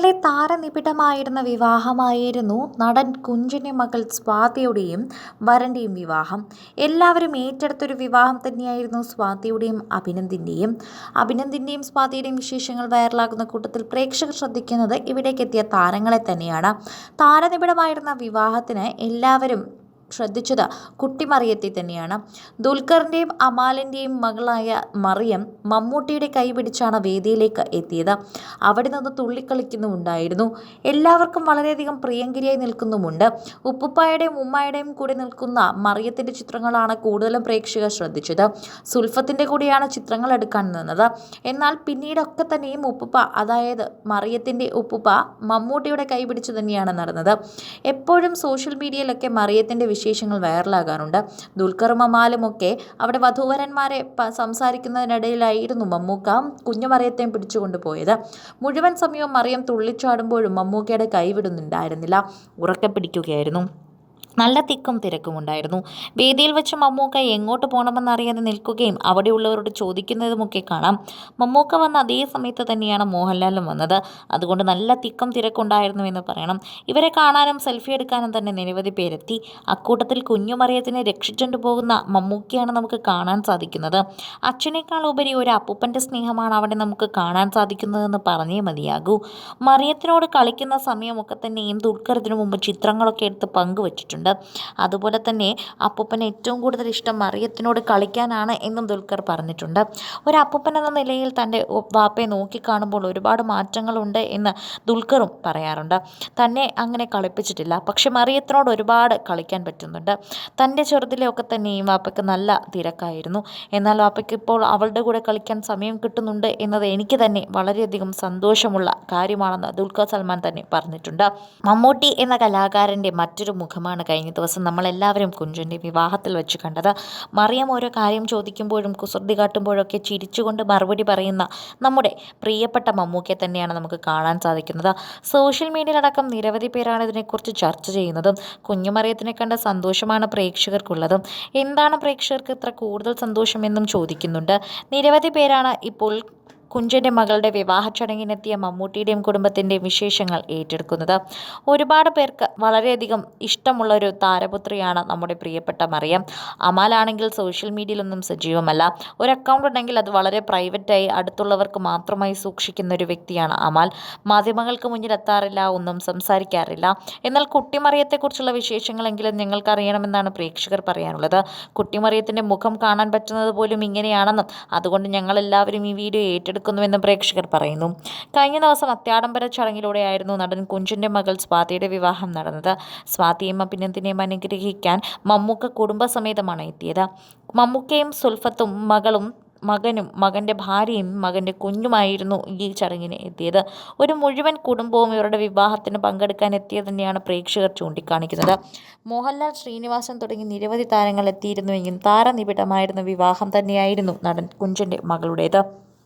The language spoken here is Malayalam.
ഇന്നലെ താരനിബിഡമായിരുന്ന വിവാഹമായിരുന്നു നടൻ കുഞ്ചിന്റെ മകൾ സ്വാതിയുടെയും വരന്റെയും വിവാഹം. എല്ലാവരും ഏറ്റെടുത്തൊരു വിവാഹം തന്നെയായിരുന്നു സ്വാതിയുടെയും അഭിനന്ദിന്റെയും അഭിനന്ദിന്റെയും സ്വാതിയുടെയും വിശേഷങ്ങൾ വൈറലാകുന്ന കൂട്ടത്തിൽ പ്രേക്ഷകർ ശ്രദ്ധിക്കുന്നത് ഇവിടേക്കെത്തിയ താരങ്ങളെ തന്നെയാണ്. താരനിബിഡമായിരുന്ന വിവാഹത്തിന് എല്ലാവരും ശ്രദ്ധിച്ചത് കുട്ടിമറിയത്തെ തന്നെയാണ്. ദുൽഖറിന്റെയും അമാലിന്റെയും മകളായ മറിയം മമ്മൂട്ടിയുടെ കൈപിടിച്ചാണ് വേദിയിലേക്ക് എത്തിയത്. അവിടെ നിന്ന് തുള്ളിക്കളിക്കുന്നുമുണ്ടായിരുന്നു. എല്ലാവർക്കും വളരെയധികം പ്രിയങ്കരിയായി നിൽക്കുന്നുമുണ്ട്. ഉപ്പുപ്പായുടെയും ഉമ്മായുടെയും കൂടെ നിൽക്കുന്ന മറിയത്തിന്റെ ചിത്രങ്ങളാണ് കൂടുതലും പ്രേക്ഷകർ ശ്രദ്ധിച്ചത്. സുൽഫത്തിന്റെ കൂടെയാണ് ചിത്രങ്ങൾ എടുക്കാൻ നിന്നത്. എന്നാൽ പിന്നീടൊക്കെ തന്നെയും ഉപ്പുപ്പ അതായത് മറിയത്തിന്റെ ഉപ്പുപ്പ മമ്മൂട്ടിയുടെ കൈ പിടിച്ച് തന്നെയാണ് നടന്നത്. എപ്പോഴും സോഷ്യൽ മീഡിയയിലൊക്കെ മറിയത്തിന്റെ വിശേഷങ്ങൾ വൈറലാകാറുണ്ട്. ഒക്കെ അവിടെ വധൂവരന്മാരെ സംസാരിക്കുന്നതിനിടയിലായിരുന്നു മമ്മൂക്ക കുഞ്ഞുമറിയത്തെയും പിടിച്ചുകൊണ്ട് പോയത്. മുഴുവൻ സമയവും മറിയം തുള്ളിച്ചാടുമ്പോഴും മമ്മൂക്കയുടെ കൈവിടുന്നുണ്ടായിരുന്നില്ല ഉറക്കെ പിടിക്കുകയായിരുന്നു. നല്ല തിക്കും തിരക്കും ഉണ്ടായിരുന്നു. വേദിയിൽ വെച്ച് മമ്മൂക്ക എങ്ങോട്ട് പോകണമെന്നറിയാതെ നിൽക്കുകയും അവിടെയുള്ളവരോട് ചോദിക്കുന്നതുമൊക്കെ കാണാം. മമ്മൂക്ക വന്ന അതേ സമയത്ത് തന്നെയാണ് മോഹൻലാലും വന്നത്. അതുകൊണ്ട് നല്ല തിക്കും തിരക്കുണ്ടായിരുന്നു എന്ന് പറയണം. ഇവരെ കാണാനും സെൽഫി എടുക്കാനും തന്നെ നിരവധി പേരെത്തി. അക്കൂട്ടത്തിൽ കുഞ്ഞുമറിയത്തിനെ രക്ഷിച്ചുകൊണ്ട് പോകുന്ന മമ്മൂക്കയാണ് നമുക്ക് കാണാൻ സാധിക്കുന്നത്. അച്ഛനേക്കാൾ ഉപരി ഒരു അപ്പൂപ്പന്റെ സ്നേഹമാണ് അവിടെ നമുക്ക് കാണാൻ സാധിക്കുന്നതെന്ന് പറഞ്ഞേ മതിയാകൂ. മറിയത്തിനോട് കളിക്കുന്ന സമയമൊക്കെ തന്നെയും ഇതിനു മുമ്പ് ചിത്രങ്ങളൊക്കെ എടുത്ത് പങ്കുവച്ചിട്ടുണ്ട്. അതുപോലെ തന്നെ അപ്പൂപ്പന് ഏറ്റവും കൂടുതൽ ഇഷ്ടം മറിയത്തിനോട് കളിക്കാനാണ് എന്നും ദുൽഖർ പറഞ്ഞിട്ടുണ്ട്. ഒരു അപ്പൂപ്പൻ എന്ന നിലയിൽ തന്റെ വാപ്പയെ നോക്കിക്കാണുമ്പോൾ ഒരുപാട് മാറ്റങ്ങളുണ്ട് എന്ന് ദുൽഖറും പറയാറുണ്ട്. തന്നെ അങ്ങനെ കളിപ്പിച്ചിട്ടില്ല. പക്ഷെ മറിയത്തിനോട് ഒരുപാട് കളിക്കാൻ പറ്റുന്നുണ്ട്. തന്റെ ചെറുതിലെയൊക്കെ ഈ വാപ്പയ്ക്ക് നല്ല തിരക്കായിരുന്നു. എന്നാൽ വാപ്പയ്ക്ക് ഇപ്പോൾ അവളുടെ കൂടെ കളിക്കാൻ സമയം കിട്ടുന്നുണ്ട് എന്നത് എനിക്ക് തന്നെ വളരെയധികം സന്തോഷമുള്ള കാര്യമാണെന്ന് ദുൽഖർ സൽമാൻ തന്നെ പറഞ്ഞിട്ടുണ്ട്. മമ്മൂട്ടി എന്ന കലാകാരന്റെ മറ്റൊരു മുഖമാണ് കഴിഞ്ഞ ദിവസം നമ്മളെല്ലാവരും കുഞ്ചന്റെ വിവാഹത്തിൽ വെച്ച് കണ്ടത്. മറിയം ഓരോ കാര്യം ചോദിക്കുമ്പോഴും കുസൃതി കാട്ടുമ്പോഴൊക്കെ ചിരിച്ചുകൊണ്ട് മറുപടി പറയുന്ന നമ്മുടെ പ്രിയപ്പെട്ട മമ്മൂക്കയെ തന്നെയാണ് നമുക്ക് കാണാൻ സാധിക്കുന്നത്. സോഷ്യൽ മീഡിയയിലടക്കം നിരവധി പേരാണ് ഇതിനെക്കുറിച്ച് ചർച്ച ചെയ്യുന്നതും കുഞ്ഞുമറിയത്തിനെ കണ്ട സന്തോഷമാണ് പ്രേക്ഷകർക്കുള്ളതും. എന്താണ് പ്രേക്ഷകർക്ക് ഇത്ര കൂടുതൽ സന്തോഷമെന്നും ചോദിക്കുന്നുണ്ട്. നിരവധി പേരാണ് ഇപ്പോൾ കുഞ്ചന്റെ മകളുടെ വിവാഹ ചടങ്ങിനെത്തിയ മമ്മൂട്ടിയുടെയും കുടുംബത്തിന്റെയും വിശേഷങ്ങൾ ഏറ്റെടുക്കുന്നത്. ഒരുപാട് പേർക്ക് വളരെയധികം ഇഷ്ടമുള്ള ഒരു താരപുത്രിയാണ് നമ്മുടെ പ്രിയപ്പെട്ട മറിയം. അമാലാണെങ്കിൽ സോഷ്യൽ മീഡിയയിലൊന്നും സജീവമല്ല. ഒരു അക്കൗണ്ട് ഉണ്ടെങ്കിൽ അത് വളരെ പ്രൈവറ്റായി അടുത്തുള്ളവർക്ക് മാത്രമായി സൂക്ഷിക്കുന്ന ഒരു വ്യക്തിയാണ് അമാൽ. മാധ്യമങ്ങൾക്ക് മുന്നിൽ എത്താറില്ല ഒന്നും സംസാരിക്കാറില്ല. എന്നാൽ കുട്ടിമറിയത്തെക്കുറിച്ചുള്ള വിശേഷങ്ങളെങ്കിലും നിങ്ങൾക്ക് അറിയണമെന്നാണ് പ്രേക്ഷകർ പറയാനുള്ളത്. കുട്ടിമറിയത്തിന്റെ മുഖം കാണാൻ പറ്റുന്നത് പോലും ഇങ്ങനെയാണെന്നും അതുകൊണ്ട് ഞങ്ങളെല്ലാവരും ഈ വീഡിയോ ഏറ്റെടുക്കുന്നുവെന്നും പ്രേക്ഷകർ പറയുന്നു. കഴിഞ്ഞ ദിവസം അത്യാഡംബര ചടങ്ങിലൂടെയായിരുന്നു നടൻ കുഞ്ചിന്റെ മകൾ സ്വാതിയുടെ വിവാഹം നടന്നത്. സ്വാതിയും അഭിനന്ദിനെയും അനുഗ്രഹിക്കാൻ മമ്മൂക്ക കുടുംബസമേതമാണ് എത്തിയത്. മമ്മൂക്കയും സുൽഫത്തും മകളും മകനും മകന്റെ ഭാര്യയും മകന്റെ കുഞ്ഞുമായിരുന്നു ഈ ചടങ്ങിന് എത്തിയത്. ഒരു മുഴുവൻ കുടുംബവും ഇവരുടെ വിവാഹത്തിന് പങ്കെടുക്കാൻ എത്തിയത് തന്നെയാണ് പ്രേക്ഷകർ ചൂണ്ടിക്കാണിക്കുന്നത്. മോഹൻലാൽ ശ്രീനിവാസൻ തുടങ്ങി നിരവധി താരങ്ങൾ എത്തിയിരുന്നുവെങ്കിലും താരനിബിഡമായിരുന്ന വിവാഹം തന്നെയായിരുന്നു നടൻ കുഞ്ചന്റെ മകളുടേത്.